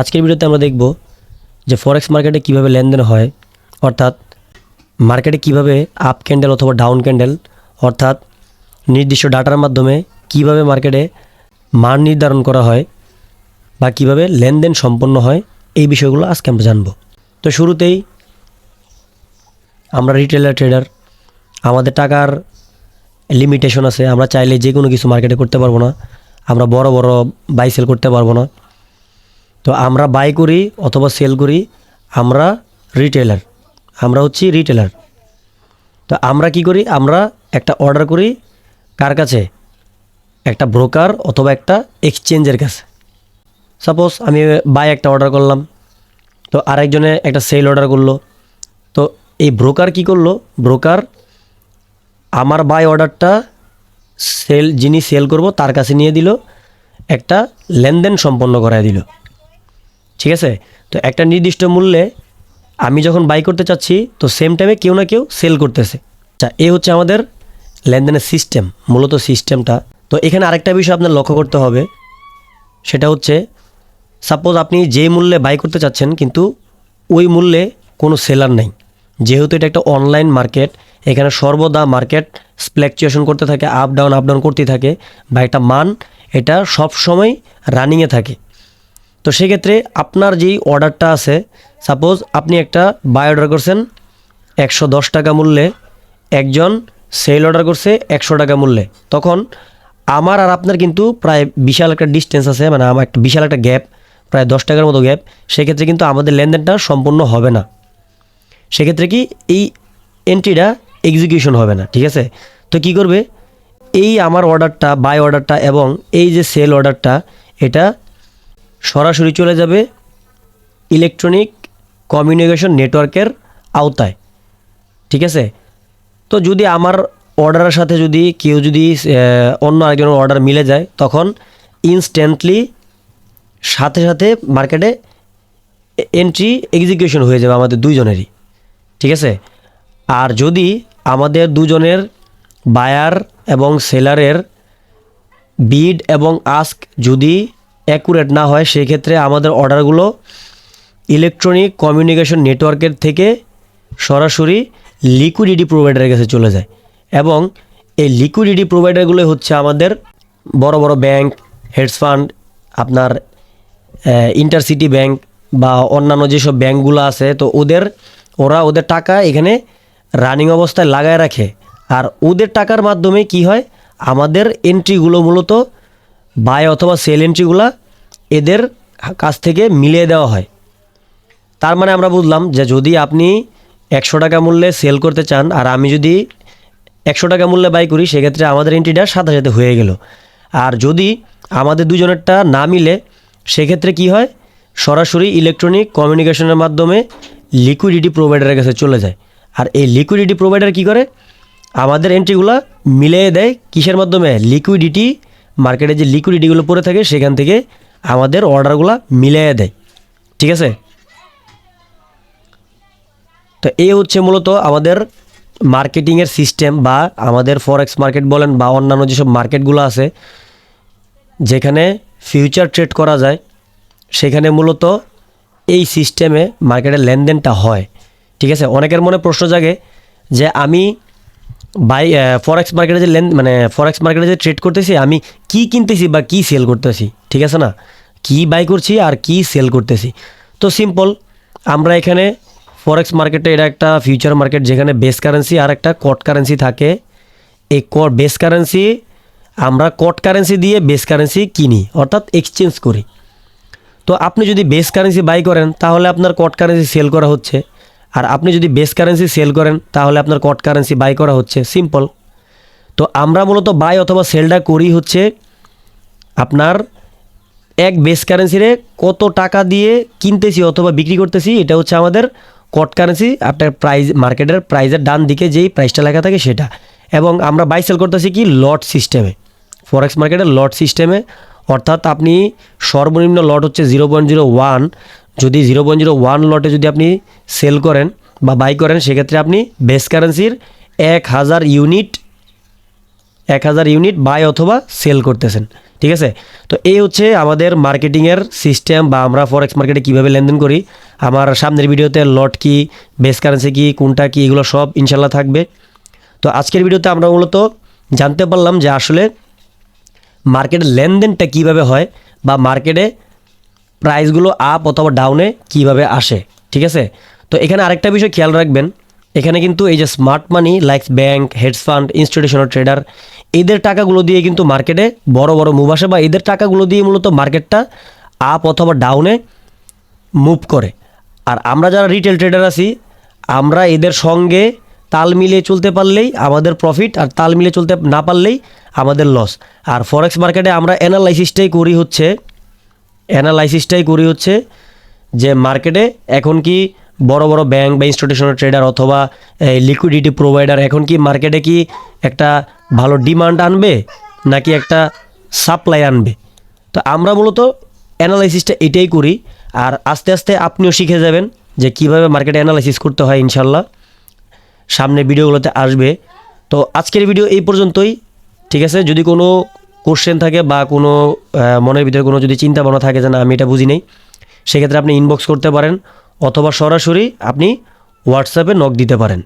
আজকের ভিডিওতে আমরা দেখব যে ফরেক্স মার্কেটে কীভাবে লেনদেন হয়, অর্থাৎ মার্কেটে কীভাবে আপ ক্যান্ডেল অথবা ডাউন ক্যান্ডেল অর্থাৎ নির্দিষ্ট ডাটার মাধ্যমে কীভাবে মার্কেটে মান নির্ধারণ করা হয় বা কীভাবে লেনদেন সম্পন্ন হয়, এই বিষয়গুলো আজকে আমরা জানব। তো শুরুতেই আমরা রিটেলার ট্রেডার আমাদের টাকার লিমিটেশন আছে, আমরা চাইলে যে কোনো কিছু মার্কেটে করতে পারব না, আমরা বড় বড় বাই সেল করতে পারব না। তো আমরা বাই করি অথবা সেল করি, আমরা রিটেলার আমরা হচ্ছি রিটেলার তো আমরা কি করি? আমরা একটা অর্ডার করি কার কাছে? একটা ব্রোকার অথবা একটা এক্সচেঞ্জের কাছে। সাপোজ আমি বাই একটা অর্ডার করলাম, তো আরেকজনে একটা সেল অর্ডার করল। তো এই ব্রোকার কি করল? ব্রোকার আমার বাই অর্ডারটা সেল যিনি সেল করব, তার কাছে নিয়ে দিল, একটা লেনদেন সম্পন্ন করায় দিল। ঠিক আছে? তো একটা নির্দিষ্ট মূল্যে আমি যখন বাই করতে চাচ্ছি, তো সেম টাইমে কেউ না কেউ সেল করতেছে। আচ্ছা এ হচ্ছে আমাদের লেনদেনের সিস্টেম মূলত সিস্টেমটা তো এখানে আরেকটা বিষয় আপনার লক্ষ্য করতে হবে। সেটা হচ্ছে সাপোজ আপনি যে মূল্যে বাই করতে চাচ্ছেন, কিন্তু ওই মূল্যে কোনো সেলার নেই। যেহেতু এটা একটা অনলাইন মার্কেট এখানে সর্বদা মার্কেট ফ্ল্যাকচুয়েশন করতে থাকে আপ ডাউন আপ ডাউন করতেই থাকে, বা একটা মান এটা সবসময় রানিংয়ে থাকে। তো সেক্ষেত্রে আপনার যেই অর্ডারটা আছে সাপোজ আপনি একটা বাই অর্ডার করছেন, একশো দশ টাকা মূল্যে, একজন সেল অর্ডার করছে একশো টাকা মূল্যে। তখন আমার আর আপনার কিন্তু প্রায় বিশাল একটা ডিস্টেন্স আছে মানে আমার একটা বিশাল একটা গ্যাপ প্রায় দশ টাকার মতো গ্যাপ সেক্ষেত্রে কিন্তু আমাদের লেনদেনটা সম্পূর্ণ হবে না। সেক্ষেত্রে কি এই এন্ট্রিটা এক্সিকিউশন হবে না, ঠিক আছে? তো কি করবে? এই আমার অর্ডারটা বাই অর্ডারটা এবং এই যে সেল অর্ডারটা এটা সরাসরি চলে যাবে ইলেকট্রনিক কমিউনিকেশন নেটওয়ার্কের আওতায়। ঠিক আছে? তো যদি আমার অর্ডারের সাথে যদি কেউ যদি অন্য আরেকজনের অর্ডার মিলে যায়, তখন ইনস্ট্যান্টলি সাথে সাথে মার্কেটে এন্ট্রি এক্সিকিউশন হয়ে যাবে আমাদের দুইজনেরই। ঠিক আছে? আর যদি আমাদের দুজনের বায়ার এবং সেলারের বিড এবং আস্ক যদি অ্যাকুরেট না হয়, সেক্ষেত্রে আমাদের অর্ডারগুলো ইলেকট্রনিক কমিউনিকেশন নেটওয়ার্কের থেকে সরাসরি লিকুইডিটি প্রোভাইডারের কাছে চলে যায়। এবং এই লিকুইডিটি প্রোভাইডারগুলো হচ্ছে আমাদের বড় বড় ব্যাংক হেডস ফান্ড আপনার ইন্টারসিটি ব্যাংক বা অন্যান্য যেসব ব্যাংকগুলো আছে, তো ওদের, ওরা ওদের টাকা এখানে রানিং অবস্থায় লাগায় রাখে। আর ওদের টাকার মাধ্যমে কি হয়? আমাদের এন্ট্রিগুলো মূলত বাই অথবা সেল এন্ট্রিগুলো এদের কাছ থেকে মিলিয়ে দেওয়া হয়। তার মানে আমরা বুঝলাম যে যদি আপনি একশো টাকা মূল্যে সেল করতে চান আর আমি যদি একশো টাকা মূল্যে বাই করি, সেক্ষেত্রে আমাদের এন্ট্রিটা সাথে সাথে হয়ে গেল। আর যদি আমাদের দুজনেরটা না মিলে, সেক্ষেত্রে কি হয়? সরাসরি ইলেকট্রনিক কমিউনিকেশনের মাধ্যমে লিকুইডিটি প্রোভাইডারের কাছে চলে যায়। আর এই লিকুইডিটি প্রোভাইডার কি করে? আমাদের এন্ট্রিগুলো মিলিয়ে দেয় কিসের মাধ্যমে? লিকুইডিটি মার্কেটে যে লিকুইডিটিগুলো পড়ে থাকে, সেখান থেকে আমাদের অর্ডারগুলো মিলিয়ে দেয়। ঠিক আছে? তো এই হচ্ছে মূলত আমাদের মার্কেটিংয়ের সিস্টেম বা আমাদের ফরেক্স মার্কেট বলেন বা অন্যান্য যেসব মার্কেটগুলো আছে, যেখানে ফিউচার ট্রেড করা যায়, সেখানে মূলত এই সিস্টেমে মার্কেটের লেনদেনটা হয়। ঠিক আছে? অনেকের মনে প্রশ্ন জাগে যে আমি বাই ফরেক্স মার্কেটে যে লেন মানে ফরেক্স মার্কেটে যে ট্রেড করতেছি, আমি কি কিনতেছি বা কি সেল করতেছি, ঠিক আছে না? কি বাই করছি আর কি সেল করতেছি। তো সিম্পল আমরা এখানে ফরেক্স মার্কেটে এটা একটা ফিউচার মার্কেট যেখানে বেস কারেন্সি আর একটা কট কারেন্সি থাকে। এই কট বেস কারেন্সি আমরা কট কারেন্সি দিয়ে বেস কারেন্সি কিনি, অর্থাৎ এক্সচেঞ্জ করি। তো আপনি যদি বেস কারেন্সি বাই করেন, তাহলে আপনার কট কারেন্সি সেল করা হচ্ছে। আর আপনি যদি বেস কারেন্সি সেল করেন, তাহলে আপনার কট কারেন্সি বাই করা হচ্ছে। সিম্পল তো আমরা মূলত বাই অথবা সেলটা করি হচ্ছে আপনার এক বেস কারেন্সিরে কত টাকা দিয়ে কিনতেছি অথবা বিক্রি করতেছি, এটা হচ্ছে আমাদের কট কারেন্সি আপনার প্রাইস মার্কেটের প্রাইজের ডান দিকে যেই প্রাইসটা লেখা থাকে সেটা। এবং আমরা বাই সেল করতেছি কি লট সিস্টেমে ফরেক্স মার্কেটের লট সিস্টেমে অর্থাৎ আপনি সর্বনিম্ন লট হচ্ছে জিরো পয়েন্ট জিরো ওয়ান যদি জিরো পয়েন্ট জিরো ওয়ান লটে যদি আপনি সেল করেন বা বাই করেন, সেক্ষেত্রে আপনি বেস কারেন্সির এক হাজার ইউনিট এক হাজার ইউনিট বাই অথবা সেল করতেছেন। ঠিক আছে? তো এই হচ্ছে আমাদের মার্কেটিংয়ের সিস্টেম বা আমরা ফরেক্স মার্কেটে কীভাবে লেনদেন করি। আমার সামনের ভিডিওতে লট কি বেস কারেন্সি কি, কোনটা কি, এগুলো সব ইনশাল্লাহ থাকবে। তো আজকের ভিডিওতে আমরা মূলত জানতে পারলাম যে আসলে মার্কেটের লেনদেনটা কীভাবে হয় বা মার্কেটে প্রাইসগুলো আপ অথবা ডাউনে কীভাবে আসে, ঠিক আছে? তো এখানে আরেকটা বিষয় খেয়াল রাখবেন, এখানে কিন্তু এই যে smart money like bank hedge fund institutional trader এদের টাকাগুলো দিয়ে কিন্তু মার্কেটে বড় বড় মুভ আসে বা এদের টাকাগুলো দিয়ে মূলত মার্কেটটা আপ অথবা ডাউনে মুভ করে। আর আমরা যারা রিটেল ট্রেডার আছি, আমরা এদের সঙ্গে তাল মিলিয়ে চলতে পারলেই আমাদের প্রফিট আর তাল মিলিয়ে চলতে না পারলেই আমাদের লস আর ফরেক্স মার্কেটে আমরা অ্যানালাইসিসটাই করি হচ্ছে অ্যানালাইসিসটাই করি হচ্ছে যে মার্কেটে এখন কি বড় বড় ব্যাংক বা ইনস্টিটিউশনাল ট্রেডার অথবা লিকুইডিটি প্রোভাইডার এখন কি মার্কেটে কি একটা ভালো ডিমান্ড আনবে নাকি একটা সাপ্লাই আনবে? তো আমরা মূলত অ্যানালাইসিসটা এটাই করি। আর আস্তে আস্তে আপনিও শিখে যাবেন যে কীভাবে মার্কেটে অ্যানালাইসিস করতে হয় ইনশাল্লাহ সামনে ভিডিওগুলোতে আসবে। তো আজকের ভিডিও এই পর্যন্তই। ঠিক আছে? যদি কোনো কোশ্চেন থাকে বা কোনো মনের ভিতরে কোনো যদি চিন্তা ভাবনা থাকে যে না, আমি এটা বুঝি নেই, সেক্ষেত্রে আপনি ইনবক্স করতে পারেন অথবা সরাসরি আপনি হোয়াটসঅ্যাপে নক দিতে পারেন।